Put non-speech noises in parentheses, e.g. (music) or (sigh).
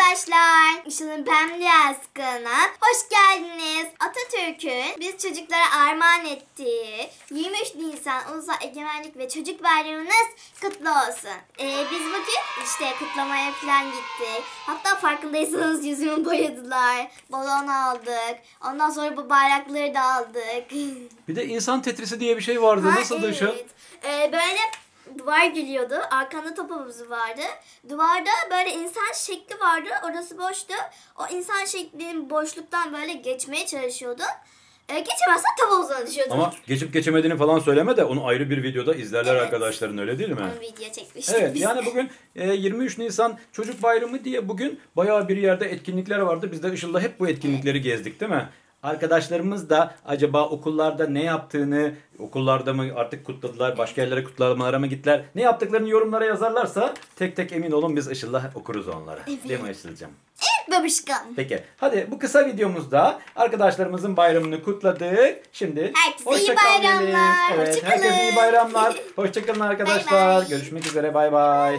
arkadaşlar. Işıl'ın Pembe Yaskı'na hoş geldiniz. Atatürk'ün biz çocuklara armağan ettiği 23 Nisan Ulusal Egemenlik ve Çocuk Bayramınız kutlu olsun. Ee, biz bugün işte kutlamaya falan gittik. Hatta farkındaysanız yüzümü boyadılar. Balon aldık. Ondan sonra bu bayrakları da aldık. Bir de insan tetrisi diye bir şey vardı. Ha, Nasıldı şu? evet. Ee, böyle duvar geliyordu. Arkanda top havuzu vardı. Duvarda böyle insan şekli vardı. Orası boştu. O insan şeklinin boşluktan böyle geçmeye çalışıyordu. Ee, geçemezsen top havuzuna düşüyordu. Ama geçip geçemediğini falan söyleme de onu ayrı bir videoda izlerler Evet. arkadaşların öyle değil mi? Onu video çekmiştik Evet biz. yani bugün e, 23 Nisan Çocuk Bayramı diye bugün bayağı bir yerde etkinlikler vardı. Biz de Işıl'da hep bu etkinlikleri gezdik değil mi? Arkadaşlarımız da acaba okullarda ne yaptığını, okullarda mı artık kutladılar, başka yerlere kutlamalara mı gittiler, ne yaptıklarını yorumlara yazarlarsa tek tek emin olun biz Işıl'la okuruz onları. Değil mi Işıl'cığım? Evet babuşkan. Peki hadi bu kısa videomuzda arkadaşlarımızın bayramını kutladık. Şimdi Herkese hoşça iyi bayramlar, diyelim. Evet, hoşça herkese iyi bayramlar. (laughs) Hoşçakalın arkadaşlar. Bay bay. Görüşmek üzere. Bay bay.